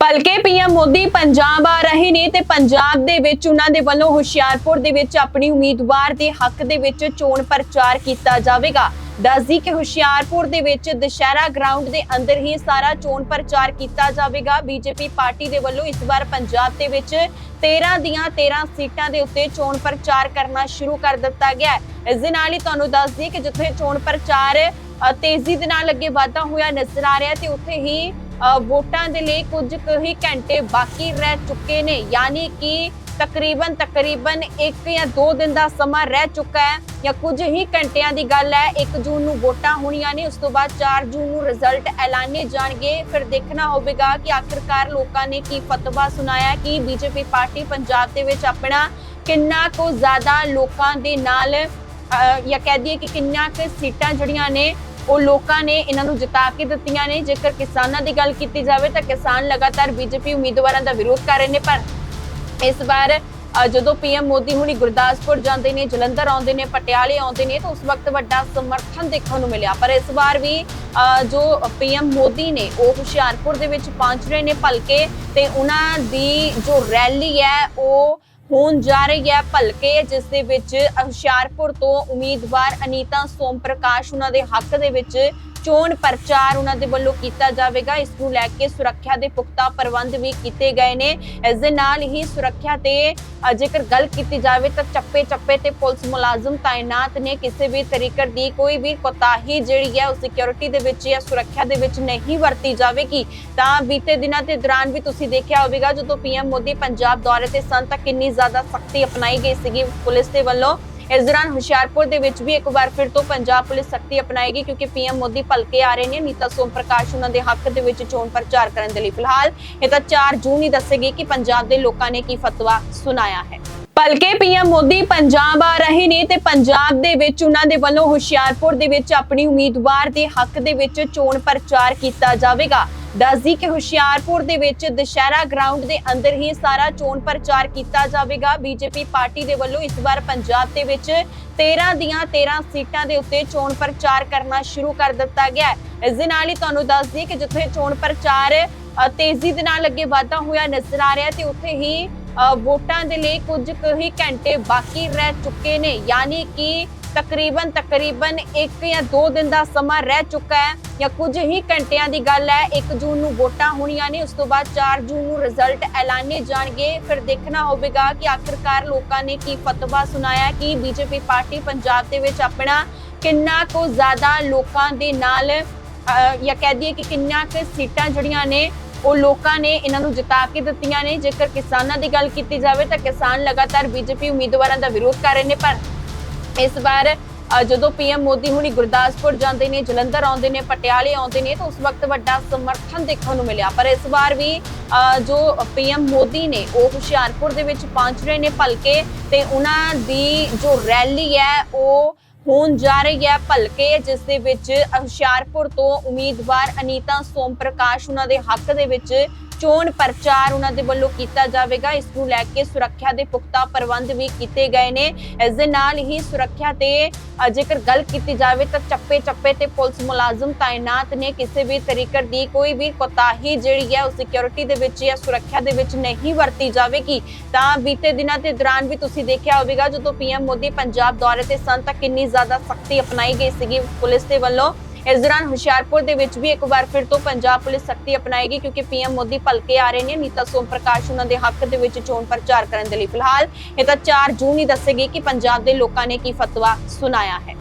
ਭਲਕੇ ਪੀਐਮ ਮੋਦੀ ਪੰਜਾਬ ਆ ਰਹੇ ਨੇ ਤੇ ਪੰਜਾਬ ਦੇ ਵਿੱਚ ਉਹਨਾਂ ਦੇ ਵੱਲੋਂ ਹੁਸ਼ਿਆਰਪੁਰ ਦੇ ਵਿੱਚ ਆਪਣੀ ਉਮੀਦਵਾਰ ਦੇ ਹੱਕ ਦੇ ਵਿੱਚ ਚੋਣ ਪ੍ਰਚਾਰ ਕੀਤਾ ਜਾਵੇਗਾ। ਦੱਸਦੀ ਕਿ ਹੁਸ਼ਿਆਰਪੁਰ ਦੇ ਵਿੱਚ ਦੁਸ਼ਹਿਰਾ ਗਰਾਊਂਡ ਦੇ ਅੰਦਰ ਹੀ ਸਾਰਾ ਚੋਣ ਪ੍ਰਚਾਰ ਕੀਤਾ ਜਾਵੇਗਾ। ਬੀਜੇਪੀ ਪਾਰਟੀ ਦੇ ਵੱਲੋਂ ਇਸ ਵਾਰ ਪੰਜਾਬ ਦੇ ਵਿੱਚ 13 ਦੀਆਂ 13 ਸੀਟਾਂ ਦੇ ਉੱਤੇ ਚੋਣ ਪ੍ਰਚਾਰ ਕਰਨਾ ਸ਼ੁਰੂ ਕਰ ਦਿੱਤਾ ਗਿਆ ਹੈ। ਇਸ ਦੇ ਨਾਲ ਹੀ ਤੁਹਾਨੂੰ ਦੱਸ ਦਈਏ ਕਿ ਜਿੱਥੇ ਚੋਣ ਪ੍ਰਚਾਰ ਤੇਜ਼ੀ ਦੇ ਨਾਲ ਅੱਗੇ ਵਾਧਾ ਹੋਇਆ ਨਜ਼ਰ ਆ ਰਿਹਾ ਤੇ ਉੱਥੇ ਹੀ ਵੋਟਾਂ ਦੇ ਲਈ ਕੁਝ ਕੁ ਹੀ ਘੰਟੇ ਬਾਕੀ ਰਹਿ ਚੁੱਕੇ ਨੇ। ਯਾਨੀ ਕਿ ਤਕਰੀਬਨ ਤਕਰੀਬਨ 1 ਜਾਂ 2 ਦਿਨ ਦਾ ਸਮਾਂ ਰਹਿ ਚੁੱਕਾ ਹੈ ਜਾਂ ਕੁਝ ਹੀ ਘੰਟਿਆਂ ਦੀ ਗੱਲ ਹੈ 1 ਜੂਨ ਨੂੰ ਵੋਟਾਂ ਹੋਣੀਆਂ ਨੇ, ਉਸ ਤੋਂ ਬਾਅਦ 4 ਜੂਨ ਨੂੰ ਰਿਜ਼ਲਟ ਐਲਾਨੇ ਜਾਣਗੇ। ਫਿਰ ਦੇਖਣਾ ਹੋਵੇਗਾ ਕਿ ਆਖਿਰਕਾਰ ਲੋਕਾਂ ਨੇ ਕੀ ਫਤਵਾ ਸੁਣਾਇਆ, ਕਿ ਬੀਜੇਪੀ ਪਾਰਟੀ ਪੰਜਾਬ ਦੇ ਵਿੱਚ ਆਪਣਾ ਕਿੰਨਾ ਕੁ ਜ਼ਿਆਦਾ ਲੋਕਾਂ ਦੇ ਨਾਲ ਜਾਂ ਕਹਿ ਦਈਏ ਕਿ ਕਿੰਨਾ ਕੁ ਸੀਟਾਂ ਜਿਹੜੀਆਂ ਨੇ ਉਹ ਲੋਕਾਂ ਨੇ ਇਹਨਾਂ ਨੂੰ ਜਿਤਾ ਕੇ ਦਿੱਤੀਆਂ ਨੇ। ਜੇਕਰ ਕਿਸਾਨਾਂ ਦੀ ਗੱਲ ਕੀਤੀ ਜਾਵੇ ਤਾਂ ਕਿਸਾਨ ਲਗਾਤਾਰ ਬੀਜੇਪੀ ਉਮੀਦਵਾਰਾਂ ਦਾ ਵਿਰੋਧ ਕਰ ਰਹੇ ਨੇ ਪਰ ਇਸ ਵਾਰ ਜਦੋਂ ਪੀਐਮ ਮੋਦੀ ਹੁਣੀ ਗੁਰਦਾਸਪੁਰ ਜਾਂਦੇ ਨੇ ਜਲੰਧਰ ਆਉਂਦੇ ਨੇ ਪਟਿਆਲੇ ਆਉਂਦੇ ਨੇ ਤਾਂ ਉਸ ਵਕਤ ਵੱਡਾ ਸਮਰਥਨ ਦੇਖਣ ਨੂੰ ਮਿਲਿਆ। ਪਰ ਇਸ ਵਾਰ ਵੀ ਅ, ਜੋ ਪੀਐਮ ਮੋਦੀ ਨੇ ਉਹ ਹੁਸ਼ਿਆਰਪੁਰ ਦੇ ਵਿੱਚ ਪਹੁੰਚ ਰਹੇ ਨੇ ਭਲਕੇ ਤੇ ਉਹਨਾਂ ਦੀ ਜੋ ਰੈਲੀ ਹੈ ਉਹ ਹੋਣ ਜਾ ਰਹੀ ਹੈ ਭਲਕੇ, ਜਿਸ ਦੇ ਵਿੱਚ ਹੁਸ਼ਿਆਰਪੁਰ ਤੋਂ ਉਮੀਦਵਾਰ ਅਨੀਤਾ ਸੋਮ ਪ੍ਰਕਾਸ਼ ਉਹਨਾਂ ਦੇ ਹੱਕ ਦੇ ਵਿੱਚ ਚੋਣ ਪ੍ਰਚਾਰ ਉਹਨਾਂ ਦੇ ਵੱਲੋਂ ਕੀਤਾ ਜਾਵੇਗਾ। ਇਸ ਨੂੰ ਲੈ ਕੇ ਸੁਰੱਖਿਆ ਦੇ ਪੁਖਤਾ ਪ੍ਰਬੰਧ ਵੀ ਕੀਤੇ ਗਏ ਨੇ। ਇਸ ਦੇ ਨਾਲ ਹੀ ਸੁਰੱਖਿਆ ਤੇ ਜੇਕਰ ਗੱਲ ਕੀਤੀ ਜਾਵੇ ਤਾਂ ਚੱਪੇ ਚੱਪੇ ਤੇ ਪੁਲਿਸ ਮੁਲਾਜ਼ਮ ਤਾਇਨਾਤ ਨੇ। ਕਿਸੇ ਵੀ ਤਰੀਕੇ ਦੀ ਕੋਈ ਵੀ ਕੋਤਾਹੀ ਜਿਹੜੀ ਹੈ, ਉਹ ਸਿਕਿਉਰਿਟੀ ਦੇ ਵਿੱਚ ਜਾਂ ਸੁਰੱਖਿਆ ਦੇ ਵਿੱਚ ਨਹੀਂ ਵਰਤੀ ਜਾਵੇਗੀ। ਤਾਂ ਬੀਤੇ ਦਿਨਾਂ ਦੇ ਦੌਰਾਨ ਵੀ ਤੁਸੀਂ ਦੇਖਿਆ ਹੋਵੇਗਾ, ਜਦੋਂ ਪੀਐਮ ਮੋਦੀ ਪੰਜਾਬ ਦੌਰੇ ਤੇ ਸਨ ਤਾਂ ਕਿੰਨੀ ਜ਼ਿਆਦਾ ਸਖਤੀ ਅਪਣਾਈ ਗਈ ਸੀਗੀ ਪੁਲਿਸ ਦੇ ਵੱਲੋਂ। ਇਸ ਦੌਰਾਨ ਹੁਸ਼ਿਆਰਪੁਰ ਦੇ ਵਿੱਚ ਵੀ ਇੱਕ ਵਾਰ ਫਿਰ ਤੋਂ ਪੰਜਾਬ ਪੁਲਿਸ ਸਖਤੀ ਅਪਣਾਏਗੀ ਕਿਉਂਕਿ ਪੀਐਮ ਮੋਦੀ ਭਲਕੇ ਆ ਰਹੇ ਨੇ। ਨੀਤਾ ਸੋਮ ਪ੍ਰਕਾਸ਼ ਉਹਨਾਂ ਦੇ ਹੱਕ ਦੇ ਵਿੱਚ ਚੋਣ ਪ੍ਰਚਾਰ ਕਰਨ ਦੇ ਲਈ ਫਿਲਹਾਲ ਇਹ ਤਾਂ 4 ਜੂਨ ਹੀ ਦੱਸੇਗੀ ਕਿ ਪੰਜਾਬ ਦੇ ਲੋਕਾਂ ਨੇ ਕੀ ਫਤਵਾ ਸੁਣਾਇਆ ਹੈ। ਭਲਕੇ ਪੀਐਮ ਮੋਦੀ ਪੰਜਾਬ ਆ ਰਹੇ ਨੇ ਤੇ ਪੰਜਾਬ ਦੇ ਵਿੱਚ ਉਹਨਾਂ ਦੇ ਵੱਲੋਂ ਹੁਸ਼ਿਆਰਪੁਰ ਦੇ ਵਿੱਚ ਆਪਣੀ ਉਮੀਦਵਾਰ ਦੇ ਹੱਕ ਦੇ ਵਿੱਚ ਚੋਣ ਪ੍ਰਚਾਰ ਕੀਤਾ ਜਾਵੇਗਾ। ਦੱਸਦੀ ਕਿ ਹੁਸ਼ਿਆਰਪੁਰ ਦੇ ਵਿੱਚ ਦੁਸ਼ਹਿਰਾ ਗਰਾਊਂਡ ਦੇ ਅੰਦਰ ਹੀ ਸਾਰਾ ਚੋਣ ਪ੍ਰਚਾਰ ਕੀਤਾ ਜਾਵੇਗਾ। ਬੀਜੇਪੀ ਪਾਰਟੀ ਦੇ ਵੱਲੋਂ ਇਸ ਵਾਰ ਪੰਜਾਬ ਦੇ ਵਿੱਚ 13 ਦੀਆਂ 13 ਸੀਟਾਂ ਦੇ ਉੱਤੇ ਚੋਣ ਪ੍ਰਚਾਰ ਕਰਨਾ ਸ਼ੁਰੂ ਕਰ ਦਿੱਤਾ ਗਿਆ ਹੈ। ਇਸ ਦੇ ਨਾਲ ਹੀ ਤੁਹਾਨੂੰ ਦੱਸਦੀ ਕਿ ਜਿੱਥੇ ਚੋਣ ਪ੍ਰਚਾਰ ਤੇਜ਼ੀ ਦੇ ਨਾਲ ਅੱਗੇ ਵਧਦਾ ਹੋਇਆ ਨਜ਼ਰ ਆ ਰਿਹਾ ਤੇ ਉੱਥੇ ਹੀ ਵੋਟਾਂ ਦੇ ਲਈ ਕੁਝ ਕੁ ਹੀ ਘੰਟੇ ਬਾਕੀ ਰਹਿ ਚੁੱਕੇ ਨੇ। ਯਾਨੀ ਕਿ ਤਕਰੀਬਨ ਤਕਰੀਬਨ 1 ਜਾਂ 2 ਦਿਨ ਦਾ ਸਮਾਂ ਰਹਿ ਚੁੱਕਾ ਹੈ ਜਾਂ ਕੁਝ ਹੀ ਘੰਟਿਆਂ ਦੀ ਗੱਲ ਹੈ 1 ਜੂਨ ਨੂੰ ਵੋਟਾਂ ਹੋਣੀਆਂ ਨੇ, ਉਸ ਤੋਂ ਬਾਅਦ 4 ਜੂਨ ਨੂੰ ਰਿਜ਼ਲਟ ਐਲਾਨੇ ਜਾਣਗੇ। ਫਿਰ ਦੇਖਣਾ ਹੋਵੇਗਾ ਕਿ ਆਖਿਰਕਾਰ ਲੋਕਾਂ ਨੇ ਕੀ ਫਤਵਾ ਸੁਣਾਇਆ, ਕਿ ਬੀਜੇਪੀ ਪਾਰਟੀ ਪੰਜਾਬ ਦੇ ਵਿੱਚ ਆਪਣਾ ਕਿੰਨਾ ਕੁ ਜ਼ਿਆਦਾ ਲੋਕਾਂ ਦੇ ਨਾਲ ਜਾਂ ਕਹਿ ਦਈਏ ਕਿ ਕਿੰਨਾ ਕੁ ਸੀਟਾਂ ਜਿਹੜੀਆਂ ਨੇ, ਉਹ ਲੋਕਾਂ ਨੇ ਇਹਨਾਂ ਨੂੰ ਜਿਤਾ ਕੇ ਦਿੱਤੀਆਂ ਨੇ। ਜੇਕਰ ਕਿਸਾਨਾਂ ਦੀ ਗੱਲ ਕੀਤੀ ਜਾਵੇ ਤਾਂ ਕਿਸਾਨ ਲਗਾਤਾਰ ਬੀਜੇਪੀ ਉਮੀਦਵਾਰਾਂ ਦਾ ਵਿਰੋਧ ਕਰ ਰਹੇ ਨੇ, ਪਰ ਇਸ ਵਾਰ ਜਦੋਂ ਪੀਐਮ ਮੋਦੀ ਹੁਣੀ ਗੁਰਦਾਸਪੁਰ ਜਾਂਦੇ ਨੇ, ਜਲੰਧਰ ਆਉਂਦੇ ਨੇ, ਪਟਿਆਲੇ ਆਉਂਦੇ ਨੇ, ਤਾਂ ਉਸ ਵਕਤ ਵੱਡਾ ਸਮਰਥਨ ਦੇਖਣ ਨੂੰ ਮਿਲਿਆ। ਪਰ ਇਸ ਵਾਰ ਵੀ ਜੋ ਪੀਐਮ ਮੋਦੀ ਨੇ, ਉਹ ਹੁਸ਼ਿਆਰਪੁਰ ਦੇ ਵਿੱਚ ਪਹੁੰਚ ਰਹੇ ਨੇ ਭਲਕੇ ਤੇ ਉਹਨਾਂ ਦੀ ਜੋ ਰੈਲੀ ਹੈ, ਉਹ ਹੋਣ ਜਾ ਰਹੀ ਹੈ ਭਲਕੇ, ਜਿਸ ਦੇ ਵਿੱਚ ਹੁਸ਼ਿਆਰਪੁਰ ਤੋਂ ਉਮੀਦਵਾਰ ਅਨੀਤਾ ਸੋਮ ਪ੍ਰਕਾਸ਼ ਉਹਨਾਂ ਦੇ ਹੱਕ ਦੇ ਵਿੱਚ ਚੋਣ ਪ੍ਰਚਾਰ ਉਹਨਾਂ ਦੇ ਵੱਲੋਂ ਕੀਤਾ ਜਾਵੇਗਾ। ਇਸ ਨੂੰ ਲੈ ਕੇ ਸੁਰੱਖਿਆ ਦੇ ਪੁਖਤਾ ਪ੍ਰਬੰਧ ਵੀ ਕੀਤੇ ਗਏ ਨੇ। ਇਸ ਦੇ ਨਾਲ ਹੀ ਸੁਰੱਖਿਆ ਤੇ ਜੇਕਰ ਗੱਲ ਕੀਤੀ ਜਾਵੇ ਤਾਂ ਚੱਪੇ ਚੱਪੇ ਤੇ ਪੁਲਿਸ ਮੁਲਾਜ਼ਮ ਤਾਇਨਾਤ ਨੇ। ਕਿਸੇ ਵੀ ਤਰੀਕੇ ਦੀ ਕੋਈ ਵੀ ਕੋਤਾਹੀ ਜਿਹੜੀ ਹੈ ਉਹ ਸਿਕਿਉਰਿਟੀ ਦੇ ਵਿੱਚ ਜਾਂ ਸੁਰੱਖਿਆ ਦੇ ਵਿੱਚ ਨਹੀਂ ਵਰਤੀ ਜਾਵੇਗੀ। ਤਾਂ ਬੀਤੇ ਦਿਨਾਂ ਦੇ ਦੌਰਾਨ ਵੀ ਤੁਸੀਂ ਦੇਖਿਆ ਹੋਵੇਗਾ, ਜਦੋਂ ਪੀਐਮ ਮੋਦੀ ਪੰਜਾਬ ਦੌਰੇ ਤੇ ਸਨ ਤਾਂ ਕਿੰਨੀ ਜ਼ਿਆਦਾ ਸਖਤੀ ਅਪਣਾਈ ਗਈ ਸੀਗੀ ਪੁਲਿਸ ਦੇ ਵੱਲੋਂ। ਇਸ ਦੌਰਾਨ ਹੁਸ਼ਿਆਰਪੁਰ ਦੇ ਵਿੱਚ ਵੀ ਇੱਕ ਵਾਰ ਫਿਰ ਤੋਂ ਪੰਜਾਬ ਪੁਲਿਸ ਸਖਤੀ ਅਪਣਾਏਗੀ ਕਿਉਂਕਿ ਪੀਐਮ ਮੋਦੀ ਭਲਕੇ ਆ ਰਹੇ ਨੇ। ਨੀਤਾ ਸੋਮ ਪ੍ਰਕਾਸ਼ ਉਹਨਾਂ ਦੇ ਹੱਕ ਦੇ ਵਿੱਚ ਚੋਣ ਪ੍ਰਚਾਰ ਕਰਨ ਦੇ ਲਈ ਫਿਲਹਾਲ ਇਹ ਤਾਂ 4 ਜੂਨ ਹੀ ਦੱਸੇਗੀ ਕਿ ਪੰਜਾਬ ਦੇ ਲੋਕਾਂ ਨੇ ਕੀ ਫਤਵਾ ਸੁਣਾਇਆ ਹੈ।